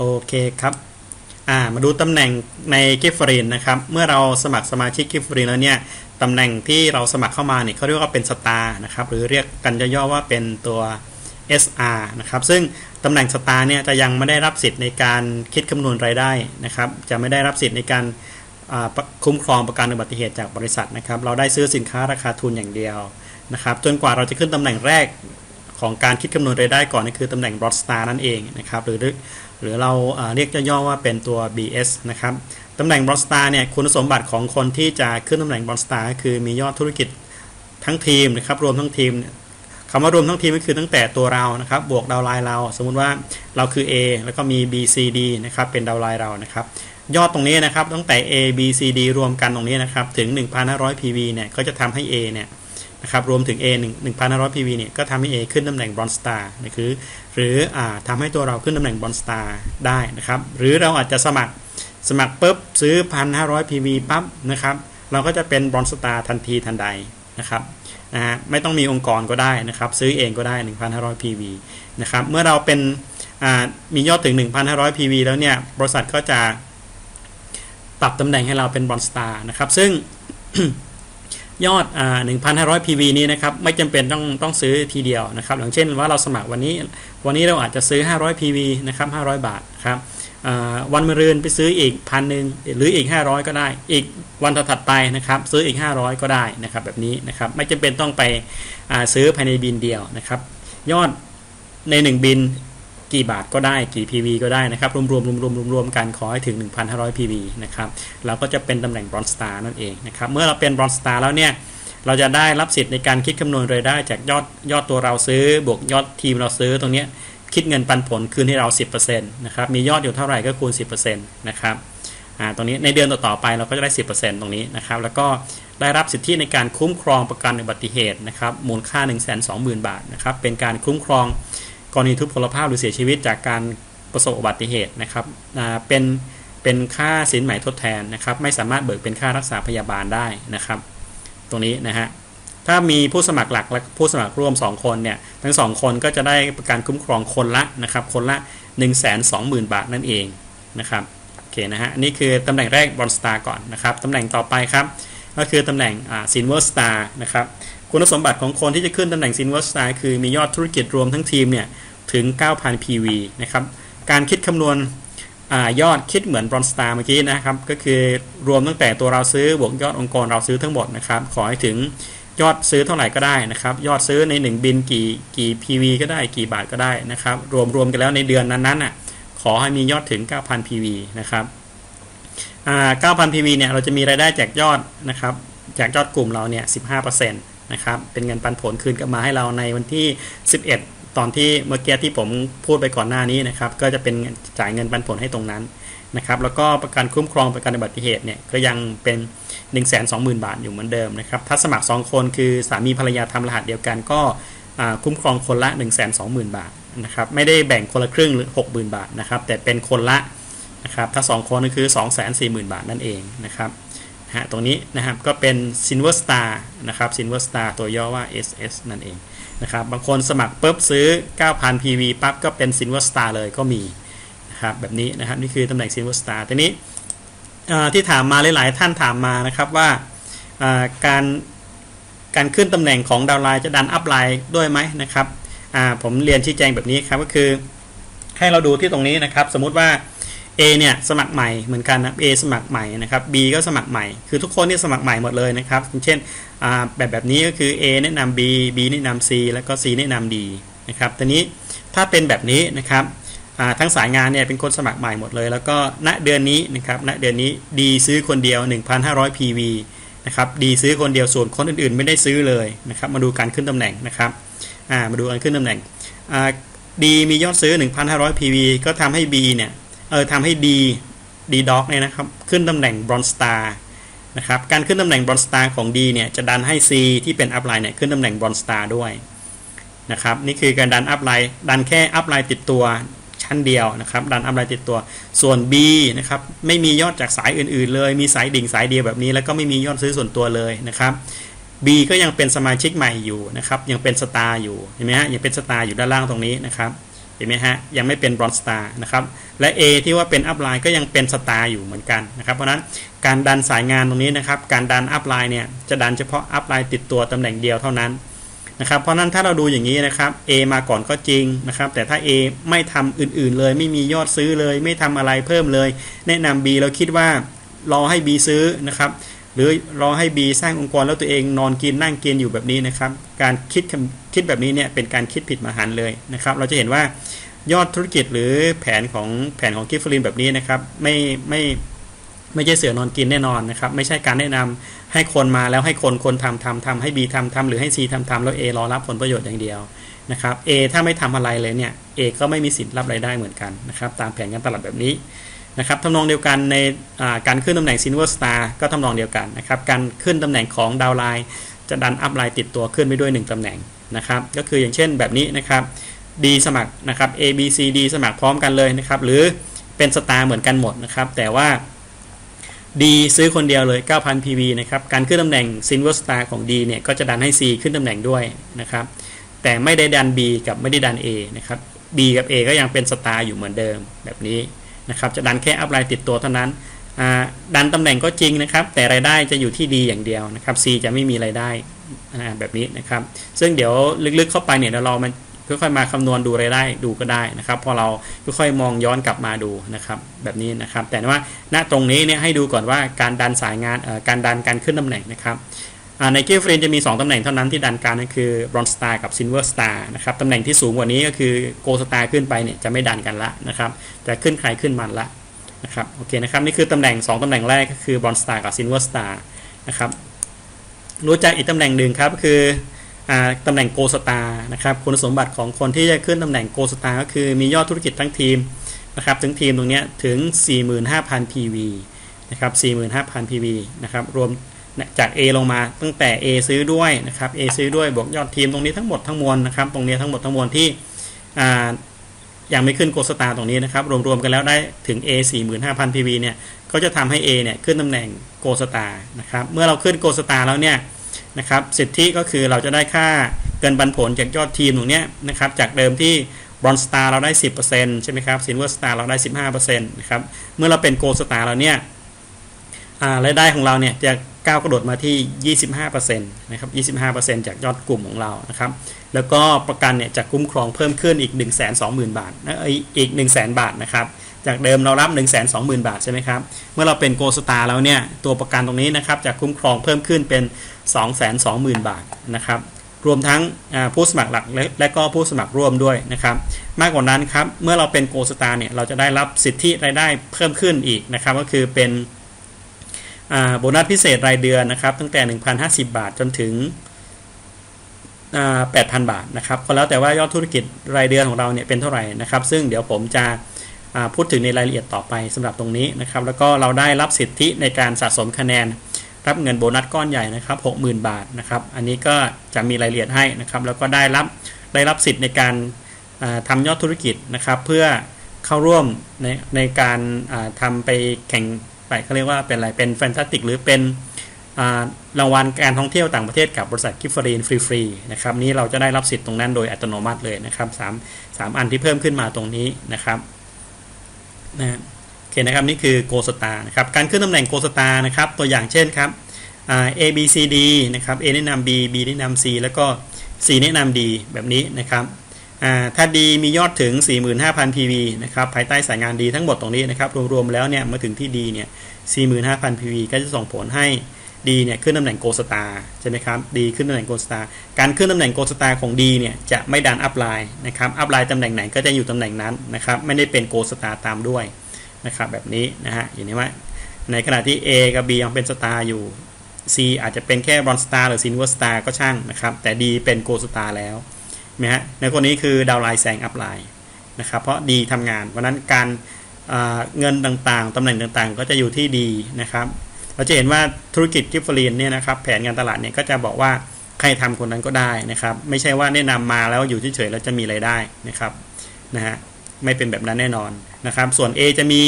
โอเคครับามาดูตำแหน่งในกิฟฟรีนนะครับเมื่อเราสมัครสมาชิกกิฟฟรีนแล้วเนี่ยตำแหน่งที่เราสมัครเข้ามาเนี่ยเขาเรียกว่าเป็นสตาร์นะครับหรือเรียกกันย่อๆว่าเป็นตัว SR นะครับซึ่งตำแหน่งสตาร์เนี่ยจะยังไม่ได้รับสิทธิ์ในการคิดคำนวณรายได้นะครับจะไม่ได้รับสิทธิ์ในการคุ้มครองประกันอุบัติเหตุจากบริษัทนะครับเราได้ซื้อสินค้าราคาทุนอย่างเดียวนะครับจนกว่าเราจะขึ้นตำแหน่งแรก ของการคิดคำนวณรายได้ก่อนนั่คือตำแหน่ง Broad Star นั่นเองนะครับหรือหรือเราเรียกย่อๆว่าเป็นตัว BS นะครับตำแหน่ง Broad Star เนี่ยคุณสมบัติของคนที่จะขึ้นตำแหน่ง Broad Star ก็คือมียอดธุรกิจทั้งทีมนะครับรวมทั้งทีมคำว่ารวมทั้งทีมก็คือตั้งแต่ตัวเรานะครับบวกดาวไลน์เรา สมมุติว่าเราคือ A แล้วก็มี B C D นะครับเป็นดาวไลน์เรานะครับยอดตรงนี้นะครับตั้งแต่ A B C D รวมกันตรงนี้นะครับถึง 1,500 PV เนี่ยก็จะทำให้ A เนี่ย นะครับรวมถึง A 1 1,500 PV เนี่ยก็ทำให้ A ขึ้นตำแหน่ง Bronze Star นะคือหรืออ่าทำให้ตัวเราขึ้นตำแหน่ง Bronze Star ได้นะครับ หรือเราอาจจะสมัครสมัครปุ๊บซื้อ 1,500 PV ปั๊บนะครับ เราก็จะเป็น Bronze Star ทันทีทันใดนะครับนะฮะไม่ต้องมีองค์กรก็ได้นะครับ ซื้อเองก็ได้ 1,500 PV นะครับเมื่อเราเป็นอ่ามียอดถึง 1,500 PV แล้วเนี่ยบริษัทก็จะปรับตำแหน่งให้เราเป็นบอลสตาร์นะครับ ซึ่ง ยอดอ่า1,500 PV นี้นะครับไม่จำเป็นต้องต้องซื้อทีเดียวนะครับอย่างเช่นว่าเราสมัครวันนี้ วันนี้เราอาจจะซื้อ 500 PV นะครับ500 บาทครับวันมะรืนไปซื้ออีกพันหนึ่งหรืออีก 500 ก็ได้ อีกวันถัดไปนะครับซื้ออีก 500 ก็ได้นะครับแบบนี้นะครับไม่จำเป็นต้องไปซื้อภายในบินเดียวนะครับยอดใน 1 บิน กี่บาทก็ได้กี่ PV ก็ได้นะครับรวมๆรวมๆรวมๆรวมๆกันขอให้ถึง 1,500 PV นะครับเราก็จะเป็นตำแหน่ง Bronze Star นั่นเองนะครับเมื่อเราเป็น Bronze Star แล้วเนี่ยเราจะได้รับสิทธิ์ในการคิดคำนวณรายได้จากยอดยอดตัวเราซื้อบวกยอดทีมเราซื้อตรงนี้คิดเงินปันผลคืนให้เรา 10%นะครับมียอดอยู่เท่าไหร่ก็คูณ 10%นะครับอ่าตรงนี้ในเดือนต่อๆไปเราก็จะได้ 10%ตรงนี้นะครับแล้วก็ได้รับสิทธิในการคุ้มครองประกันอุบัติเหตุนะครับมูลค่า 120,000 บาทนะครับเป็นการคุ้มครอง รณีทุพพลภาพหรือเสียชีวิตจากการประสบอุบัติเหตุนะครับเป็นเป็นค่าสินใหม่ทดแทนนะครับ ไม่สามารถเบิกเป็นค่ารักษาพยาบาลได้นะครับ ตรงนี้นะฮะถ้ามีผู้สมัครหลักและผู้สมัครร่วม 2 คนเนี่ยทั้ง 2 คนก็จะได้ประกันคุ้มครองคนละนะครับ คนละ 1 2 0 0 0 0 บาทนั่นเองนะครับโอเคนะฮะนนี่คือตำแหน่งแรกบอลสตาร์ก่อนนะครับตำแหน่งต่อไปครับก็คือตำแหน่งซินเวอร์สตาร์นะครับคุณสมบัติของคนที่จะขึ้นตำแหน่งซินเวอร์สตาร์คือมียอดธุรกิจรวมทั้งทีมเนี่ย ถึง 9,000 PV นะครับ การคิดคำนวณอยอดคิดเหมือน Bronze Star เมื่อกี้นะครับ ก็คือรวมตั้งแต่ตัวเราซื้อบวกยอดองค์กรเราซื้อทั้งหมดนะครับ ขอให้ถึงยอดซื้อเท่าไหร่ก็ได้นะครับ ยอดซื้อใน 1 บินกี่กี่ PV ก็ได้กี่บาทก็ได้นะครับ รวมรวมกันแล้วในเดือนนั้นๆน่ะขอให้มียอดถึง 9,000 PV นะครับ9,000 PV เนี่ยเราจะมีรายได้จากยอดนะครับ จากยอดกลุ่มเราเนี่ย 15%นะครับ เป็นเงินปันผลคืนกลับมาให้เราในวันที่ 11 ตอนที่เมื่อกี้ที่ผมพูดไปก่อนหน้านี้นะครับ ก็จะเป็นจ่ายเงินปันผลให้ตรงนั้นนะครับ แล้วก็ประกันคุ้มครองประกันอุบัติเหตุเนี่ยก็ยังเป็น 1 2 0 0 0 0 บาทอยู่เหมือนเดิมนะครับถ้าสมัคร 2 คนคือสามีภรรยาทำรหัสเดียวกันก็คุ้มครองคนละ 1 2 0 0 0 0 บาทนะครับไม่ได้แบ่งคนละครึ่งหรือ 60,000 บาทนะครับแต่เป็นคนละนะครับถ้า 2 คนก็คือ 240,000 บาทนั่นเองนะครับฮะตรงนี้นะครับก็เป็น Silver Star นะครับ Silver Star ตัวย่อว่า SS นั่นเอง นะครับบางคนสมัครปุ๊บซื้อ 9,000 PV ปั๊บก็เป็น Silver Star เลยก็มีนะครับแบบนี้นะครับนี่คือตำแหน่ง Silver Star ทีนี้ที่ถามมาหลายๆท่านถามมานะครับว่าการการขึ้นตำแหน่งของดาวไลน์จะดันอัพไลน์ด้วยไหมนะครับผมเรียนชี้แจงแบบนี้ครับก็คือให้เราดูที่ตรงนี้นะครับ สมมุติว่า A เนี่ยสมัครใหม่เหมือนกันนะ A สมัครใหม่นะครับ B ก็สมัครใหม่ คือทุกคนที่สมัครใหม่หมดเลยนะครับ เช่นแบบแบบนี้ก็คือ A แนะนำ B B แนะนำ C แล้วก็ C แนะนำ D นะครับทีนี้ถ้าเป็นแบบนี้นะครับทั้งสายงานเนี่ยเป็นคนสมัครใหม่หมดเลย แล้วก็ณเดือนนี้นะครับณเดือนนี้ D ซื้อคนเดียว 1,500 PV นะครับ D ซื้อคนเดียวส่วนคนอื่นๆ ไม่ได้ซื้อเลยนะครับมาดูการขึ้นตำแหน่งนะครับมาดูการขึ้นตำแหน่ง D มียอดซื้อ 1,500 PV ก็ทำให้ B เนี่ย เออทำให้ D D Dog เนี่ยนะครับ ขึ้นตำแหน่ง Bronze Star นะครับการขึ้นตำแหน่ง Bronze Star ของ D เนี่ยจะดันให้ C ที่เป็น upline เนี่ยขึ้นตำแหน่ง Bronze Star ด้วยนะครับนี่คือการดัน upline ดันแค่ upline ติดตัวชั้นเดียวนะครับ ดัน upline ติดตัวส่วน B นะครับไม่มียอดจากสายอื่น ๆ เลย มีสายดิ่งสายเดียวแบบนี้ แล้วก็ไม่มียอดซื้อส่วนตัวเลยนะครับ B ก็ยังเป็นสมาชิกใหม่อยู่นะครับยังเป็นสตาร์อยู่เห็นไหมฮะยังเป็นสตาร์อยู่ด้านล่างตรงนี้นะครับ เห็นไหมฮะยังไม่เป็นบรอนสตาร์นะครับและ A ที่ว่าเป็นอัพไลน์ก็ยังเป็นสตาร์อยู่เหมือนกันนะครับเพราะฉะนั้นการดันสายงานตรงนี้นะครับการดันอัพไลน์เนี่ยจะดันเฉพาะอัพไลน์ติดตัวตำแหน่งเดียวเท่านั้นนะครับเพราะนั้นถ้าเราดูอย่างนี้นะครับ A มาก่อนก็จริงนะครับแต่ถ้า A ไม่ทำอื่นๆเลย ไม่มียอดซื้อเลย ไม่ทำอะไรเพิ่มเลย แนะนำ B เราคิดว่ารอให้ B ซื้อนะครับ หรือรอให้ B สร้างองค์กรแล้วตัวเองนอนกินนั่งกินอยู่แบบนี้นะครับ การคิดคิดแบบนี้เนี่ยเป็นการคิดผิดมหันเลยนะครับ เราจะเห็นว่ายอดธุรกิจหรือแผนของแผนของกิฟฟลินแบบนี้นะครับ ไม่ไม่ไม่ใช่เสือนอนกินแน่นอนนะครับ ไม่ใช่การแนะนำให้คนมาแล้วให้คนคนทำทำทำให้ B ทำทำหรือให้ C ทำทำแล้ว A รอรับผลประโยชน์อย่างเดียวนะครับ A ถ้าไม่ทำอะไรเลยเนี่ย A ก็ไม่มีสิทธิ์รับรายได้เหมือนกันนะครับ ตามแผนการตลาดแบบนี้ นะครับทำนองเดียวกันในการขึ้นตำแหน่ง Silver Star ก็ทำนองเดียวกันนะครับการขึ้นตำแหน่งของดาวไลน์จะดันอัพไลน์ติดตัวขึ้นไปด้วย 1ตำแหน่งนะครับก็คืออย่างเช่นแบบนี้นะครับ D สมัครนะครับ A B C D สมัครพร้อมกันเลยนะครับหรือเป็นสตาร์เหมือนกันหมดนะครับแต่ว่า D ซื้อคนเดียวเลย 9,000 PV นะครับการขึ้นตำแหน่ง Silver Star ของ D เนี่ยก็จะดันให้ C ขึ้นตำแหน่งด้วยนะครับแต่ไม่ได้ดัน B กับไม่ได้ดัน A นะครับ B กับ A ก็ยังเป็นสตาร์อยู่เหมือนเดิมแบบนี้ นะครับจะดันแค่อัพไลน์ติดตัวเท่านั้นดันตำแหน่งก็จริงนะครับ แต่รายได้จะอยู่ที่ D อย่างเดียวนะครับ C จะไม่มีรายได้แบบนี้นะครับ ซึ่งเดี๋ยวลึกๆเข้าไปเนี่ยเดี๋ยวเรามันค่อยๆมาคำนวณดูรายได้ดูก็ได้นะครับ พอเราค่อยๆมองย้อนกลับมาดูนะครับแบบนี้นะครับ แต่ว่าณตรงนี้เนี่ยให้ดูก่อนว่าการดันสายงานการดันการขึ้นตำแหน่งนะครับ ในเกมเฟรนจะมี 2ตำแหน่งเท่านั้นที่ดันการนั่นคือบรอนสตาร์กับซิลเวอร์สตาร์นะครับตำแหน่งที่สูงกว่านี้ก็คือโกลสตาร์ขึ้นไปเนี่ยจะไม่ดันกันละนะครับแต่ขึ้นใครขึ้นมันละนะครับโอเคนะครับนี่คือตำแหน่ง 2ตำแหน่งแรกก็คือบรอนสตาร์กับซิลเวอร์สตาร์นะครับรู้จักอีกตำแหน่งหนึ่งครับคือตำแหน่งโกสตาร์นะครับคุณสมบัติของคนที่จะขึ้นตำแหน่งโกสตาร์ก็คือมียอดธุรกิจทั้งทีมนะครับถึงทีมตรงนี้ถึง 45,000 PV นะครับ45,000 PV นะครับรวม จาก A ลงมาตั้งแต่ A ซื้อด้วยนะครับ A ซื้อด้วยบวกยอดทีมตรงนี้ทั้งหมดทั้งมวลนะครับ ตรงนี้ทั้งหมดทั้งมวลที่ยังไม่ขึ้นโกสตาตรงนี้นะครับ รวมๆกันแล้วได้ถึง A 45,000 PV เนี่ยก็จะทำให้ A เนี่ยขึ้นตำแหน่งโกสตานะครับ เมื่อเราขึ้นโกสตาแล้วเนี่ยนะครับสิทธิก็คือเราจะได้ค่าเกินปันผลจากยอดทีมตรงนี้นะครับ จากเดิมที่บรอนสตาร์เราได้ 10%ใช่ไหมครับซิลเวอร์สตาร์เราได้ 15%นะครับ เมื่อเราเป็นโกลสตาร์เราเนี่ยรายได้ของเราเนี่ยจะ ก้าวกระโดดมาที่ 25%นะครับ25%จากยอดกลุ่มของเรานะครับแล้วก็ประกันเนี่ยจะคุ้มครองเพิ่มขึ้นอีก 1 2 0 0 0 0 บาทนะอีก 1 0 0 0 0 0 บาทนะครับจากเดิมเรารับ 1 2 0 0 0 0 บาทใช่ไหมครับเมื่อเราเป็นโกลสตาร์แล้วเนี่ยตัวประกันตรงนี้นะครับจะคุ้มครองเพิ่มขึ้นเป็น 220,000 บาทนะครับรวมทั้งผู้สมัครหลักและก็ผู้สมัครร่วมด้วยนะครับมากกว่านั้นครับเมื่อเราเป็นโกลสตาร์เนี่ยเราจะได้รับสิทธิรายได้เพิ่มขึ้นอีกนะครับก็คือเป็น โบนัสพิเศษรายเดือนนะครับ ตั้งแต่ 1,050 บาทจนถึง 8,000 บาทนะครับก็แล้วแต่ว่ายอดธุรกิจรายเดือนของเราเนี่ยเป็นเท่าไหร่นะครับ ซึ่งเดี๋ยวผมจะพูดถึงในรายละเอียดต่อไปสำหรับตรงนี้นะครับ แล้วก็เราได้รับสิทธิในการสะสมคะแนน รับเงินโบนัสก้อนใหญ่นะครับ60,000 บาทนะครับ อันนี้ก็จะมีรายละเอียดให้นะครับ แล้วก็ได้รับได้รับสิทธิ์ในการทำยอดธุรกิจนะครับ เพื่อเข้าร่วมในในการทำไปแข่ง ไปเขาเรียกว่าเป็นอะไรเป็นแฟนตาติกหรือเป็นรางวัลการท่องเที่ยวต่างประเทศกับบริษัทกิฟฟรีนฟรีๆนะครับนี้เราจะได้รับสิทธิ์ตรงนั้นโดยอัตโนมัติเลยนะครับ3 3อันที่เพิ่มขึ้นมาตรงนี้นะครับนะโอเคนะครับนี่คือโกสตานะครับการขึ้นตำแหน่งโกสตานะครับตัวอย่างเช่นครับ A B C D นะครับ A แนะนำ B B แนะนำ C แล้วก็ C แนะนำ D แบบนี้นะครับ ถ้า D มียอดถึง 45,000 PV นะครับภายใต้สายงาน D ทั้งหมดตรงนี้นะครับรวมๆแล้วเนี่ยมาถึงที่ D เนี่ย 45,000 PV ก็จะส่งผลให้ D เนี่ยขึ้นตำแหน่งโกสตาร์ใช่ไหมครับ D ขึ้นตำแหน่งโกสตาร์การขึ้นตำแหน่งโกสตาร์ของ D เนี่ยจะไม่ดันอัพไลน์นะครับอัพไลน์ตำแหน่งไหนก็จะอยู่ตำแหน่งนั้นนะครับไม่ได้เป็นโกสตาร์ตามด้วยนะครับแบบนี้นะฮะอย่างนี้ว่าในขณะที่ A กับ B ยังเป็นสตาร์อยู่ C อาจจะเป็นแค่บรอนสตาร์หรือซินเวอร์สตาร์ก็ช่างนะครับแต่ D เป็นโกลสตาร์แล้ว นะฮะในคนนี้คือดาวไลน์แซงอัพไลน์นะครับเพราะ D ทำงานเพราะนั้นการเงินต่างๆตำแหน่งต่างๆ ก็จะอยู่ที่ D นะครับ เราจะเห็นว่าธุรกิจกิฟฟรีนเนี่ยนะครับแผนการตลาดเนี่ยก็จะบอกว่าใครทำคนนั้นก็ได้นะครับ ไม่ใช่ว่าแนะนำมาแล้วอยู่เฉยๆแล้วจะมีไรายได้นะครับนะฮะไม่เป็นแบบนั้นแน่นอนนะครับ ส่วน A จะมี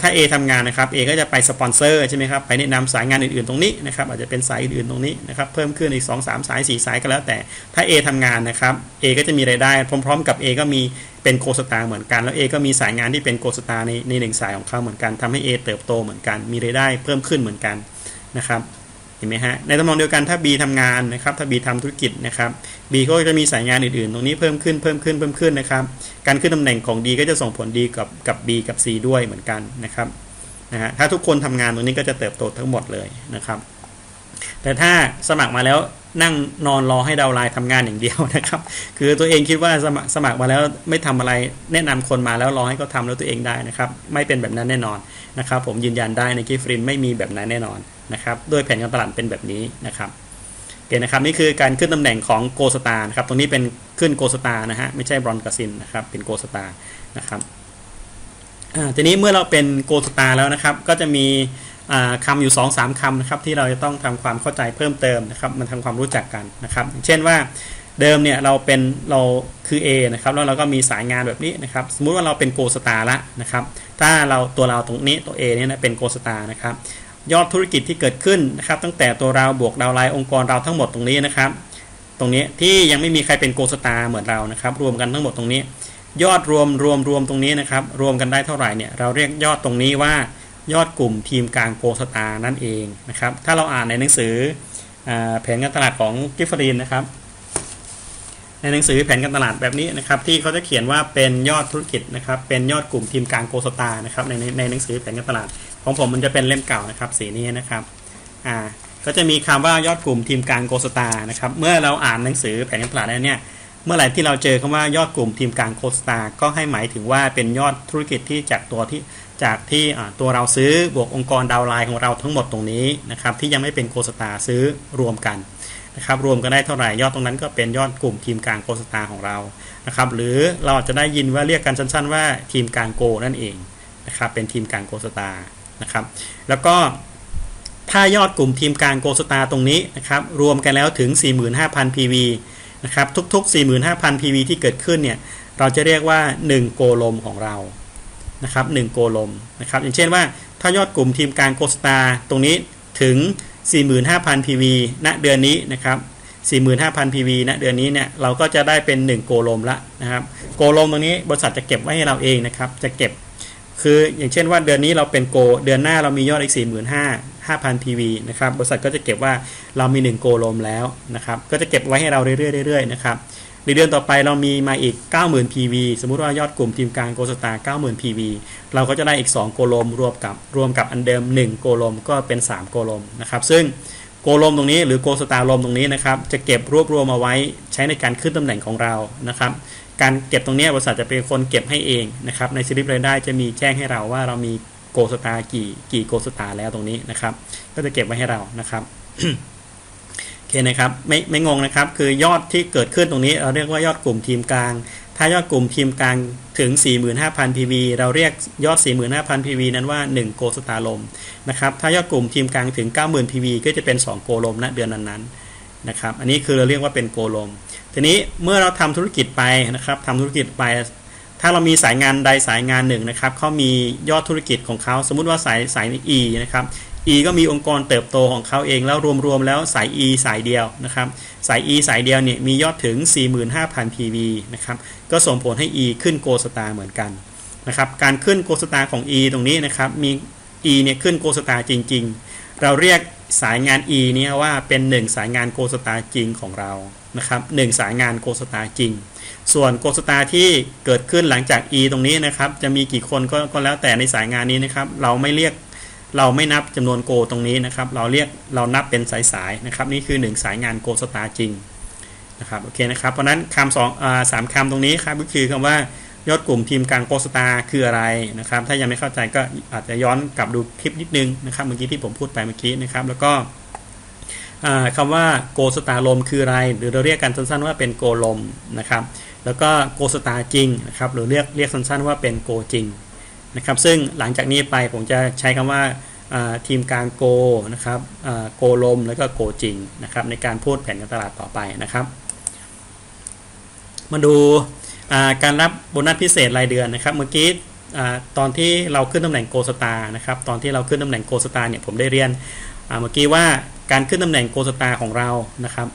ถ้า A ทำงานนะครับ A ก็จะไปสปอนเซอร์ใช่ไหมครับ ไปแนะนำสายงานอื่นๆตรงนี้นะครับ อาจจะเป็นสายอื่นๆตรงนี้นะครับ เพิ่มขึ้นอีก 2 3 สาย 4 สายก็แล้วแต่ ถ้า A ทำงานนะครับ A ก็จะมีรายได้ พร้อม ๆ กับ A ก็มีเป็นโกสตาเหมือนกัน แล้ว A ก็มีสายงานที่เป็นโกสตาในในหนึ่งสายของเขาเหมือนกันทำให้ A เติบโตเหมือนกัน มีรายได้เพิ่มขึ้นเหมือนกันนะครับ เห็นไหมฮะในตำนองเดียวกันถ้า B ทำงานนะครับถ้า B ทำธุรกิจนะครับ B ก็จะมีสายงานอื่นๆ ตรงนี้เพิ่มขึ้นเพิ่มขึ้นเพิ่มขึ้นนะครับการขึ้นตำแหน่งของ D ก็จะส่งผลดีกับกับ B กับ C ด้วยเหมือนกันนะครับนะฮะถ้าทุกคนทำงานตรงนี้ก็จะเติบโตทั้งหมดเลยนะครับ แต่ถ้าสมัครมาแล้วนั่งนอนรอให้ดาวไลน์ทำงานอย่างเดียวนะครับ คือตัวเองคิดว่าสมัครสมัครมาแล้วไม่ทำอะไรแนะนำคนมาแล้วรอให้เขาทำแล้วตัวเองได้นะครับ ไม่เป็นแบบนั้นแน่นอนนะครับ ผมยืนยันได้ในกิฟรินไม่มีแบบนั้นแน่นอน นะครับด้วยแผนการตลาดเป็นแบบนี้นะครับโอเคนะครับนี่คือการขึ้นตำแหน่งของโกสตาร์นะครับตรงนี้เป็นขึ้นโกสตาร์นะฮะไม่ใช่บรอนกาซินนะครับเป็นโกสตาร์นะครับอ่าทีนี้เมื่อเราเป็นโกสตาร์แล้วนะครับก็จะมีอ่าคำอยู่2อสามคำนะครับที่เราจะต้องทำความเข้าใจเพิ่มเติมนะครับมันทำความรู้จักกันนะครับเช่นว่าเดิมเนี่ยเราเป็นเราคือ A นะครับแล้วเราก็มีสายงานแบบนี้นะครับสมมุติว่าเราเป็นโกสตาร์ละนะครับถ้าเราตัวเราตรงนี้ตัว A เนี่ยนะเป็นโกสตาร์นะครับ ยอดธุรกิจที่เกิดขึ้นนะครับ ตั้งแต่ตัวเราบวกดาวไลน์องค์กรเราทั้งหมดตรงนี้นะครับ ตรงนี้ที่ยังไม่มีใครเป็นโกสตาเหมือนเรานะครับ รวมกันทั้งหมดตรงนี้ ยอดรวมรวมรวมตรงนี้นะครับ รวมกันได้เท่าไหร่เนี่ยเราเรียกยอดตรงนี้ว่ายอดกลุ่มทีมกลางโกสตานั่นเองนะครับ ถ้าเราอ่านในหนังสืออแผนการตลาดของกิฟฟรีนนะครับ ในหนังสือแผนการตลาดแบบนี้นะครับ ที่เขาจะเขียนว่าเป็นยอดธุรกิจนะครับ เป็นยอดกลุ่มทีมกลางโกสตานะครับในในหนังสือแผนการตลาด ของผมมันจะเป็นเล่มเก่านะครับ สีนี้นะครับอ่าก็จะมีคำว่ายอดกลุ่มทีมกางโกสตานะครับเมื่อเราอ่านหนังสือแผนการตลาดแล้วเนี่ยเมื่อไหร่ที่เราเจอคำว่ายอดกลุ่มทีมกางโกสตาก็ให้หมายถึงว่าเป็นยอดธุรกิจที่จากตัวที่จากที่ตัวเราซื้อบวกองค์กรดาวไลน์ของเราทั้งหมดตรงนี้นะครับที่ยังไม่เป็นโกสตาซื้อรวมกันนะครับรวมกันได้เท่าไหร่ยอดตรงนั้นก็เป็นยอดกลุ่มทีมกางโกสตาของเรานะครับหรือเราอาจจะได้ยินว่าเรียกกันสั้น ๆ ว่าทีมกางโกนั่นเองนะครับเป็นทีมกางโกสตา นะครับ แล้วก็ถ้ายอดกลุ่มทีมกลางโกสตาตรงนี้นะครับ รวมกันแล้วถึง 45,000 PV นะครับทุก ๆ 45,000 PV ที่เกิดขึ้นเนี่ยเราจะเรียกว่า 1 โกลมของเรานะครับ1โกลมนะครับอย่างเช่นว่าถ้ายอดกลุ่มทีมกลางโกสตาตรงนี้ถึง 45,000 PV ณเดือนนี้นะครับ45,000 PV ณเดือนนี้เนี่ยเราก็จะได้เป็น 1 โกลมละนะครับ โกลมตรงนี้บริษัทจะเก็บไว้ให้เราเองนะครับ จะเก็บ คืออย่างเช่นว่าเดือนนี้เราเป็นโก เดือนหน้าเรามียอดอีก 4 5 0 0 0 5,000 PV นะครับ บริษัทก็จะเก็บว่าเรามี 1 โกลมแล้วนะครับ ก็จะเก็บไว้ให้เราเรื่อยๆเรื่อยๆนะครับ ในเดือนต่อไปเรามีมาอีก 90,000 PV สมมุติว่ายอดกลุ่มทีมกลางโกสตา90,000 PV เราก็จะได้อีก 2 โกลมรวมกับรวมกับอันเดิม 1 โกลมก็เป็น 3 โกลมนะครับ ซึ่งโกลมตรงนี้หรือโกสตาลมตรงนี้นะครับ จะเก็บรวบรวมเอาไว้ใช้ในการขึ้นตำแหน่งของเรานะครับ การเก็บตรงนี้บริษัทจะเป็นคนเก็บให้เองนะครับในสลิปรายได้จะมีแจ้งให้เราว่าเรามีโกสตากี่กี่โกสตาแล้วตรงนี้นะครับ ก็จะเก็บไว้ให้เรานะครับโอเคนะครับไม่ไม่งงนะครับ คือยอดที่เกิดขึ้นตรงนี้เราเรียกว่ายอดกลุ่มทีมกลาง ถ้ายอดกลุ่มทีมกลางถึง 45,000 PV เราเรียกยอด 45,000 PV นั้นว่า 1 โกสตาลมนะครับถ้ายอดกลุ่มทีมกลางถึง 90,000 PV ก็จะเป็น 2 โกลมณเดือนนั้นๆ นะครับ อันนี้คือเราเรียกว่าเป็นโกลม ทีนี้เมื่อเราทำธุรกิจไปนะครับทำธุรกิจไป ถ้าเรามีสายงานใดสายงานหนึ่งนะครับเขามียอดธุรกิจของเขาสมมุติว่าสายสาย E นะครับ E ก็มีองค์กรเติบโตของเขาเองแล้วรวมๆแล้วสาย E สายเดียวนะครับ สาย E สายเดียวเนี่ยมียอดถึง 45,000 PV นะครับก็ส่งผลให้ E ขึ้นโกสตาเหมือนกันนะครับการขึ้นโกสตาของ E ตรงนี้นะครับมี E เนี่ยขึ้นโกสตาจริง ๆ เราเรียก สายงาน E เนี่ยว่าเป็น 1 สายงานโกสตาจริงของเรานะครับหสายงานโกสตาจริง ส่วนโกสตาที่เกิดขึ้นหลังจาก E ตรงนี้นะครับ จะมีกี่คนก็ก็แล้วแต่ในสายงานนี้นะครับ เราไม่เรียกเราไม่นับจำนวนโกตรงนี้นะครับ เราเรียกเรานับเป็นสายๆนะครับ นี่คือ 1 สายงานโกสตาจริงนะครับโอเคนะครับเพราะนั้นคำสองสามคำตรงนี้ครับก็คือคำว่า ยอดกลุ่มทีมกลางโกสตาคืออะไรนะครับ ถ้ายังไม่เข้าใจก็อาจจะย้อนกลับดูคลิปนิดนึงนะครับ เมื่อกี้ที่ผมพูดไปเมื่อกี้นะครับ แล้วก็คำว่าโกสตาลมคืออะไร หรือเราเรียกกันสั้นๆว่าเป็นโกลมนะครับ แล้วก็โกสตาจริงนะครับ หรือเรียกเรียกสั้นๆว่าเป็นโกจริงนะครับ ซึ่งหลังจากนี้ไปผมจะใช้คำว่าทีมกางโกนะครับโกลมแล้วก็โกจริงนะครับในการพูดแผนการตลาดต่อไปนะครับ มาดู การรับโบนัสพิเศษรายเดือนนะครับ เมื่อกี้ตอนที่เราขึ้นตำแหน่งโกสตานะครับ ตอนที่เราขึ้นตำแหน่งโกสตาเนี่ยผมได้เรียนเมื่อกี้ว่าการขึ้นตำแหน่งโกสตาของเรานะครับ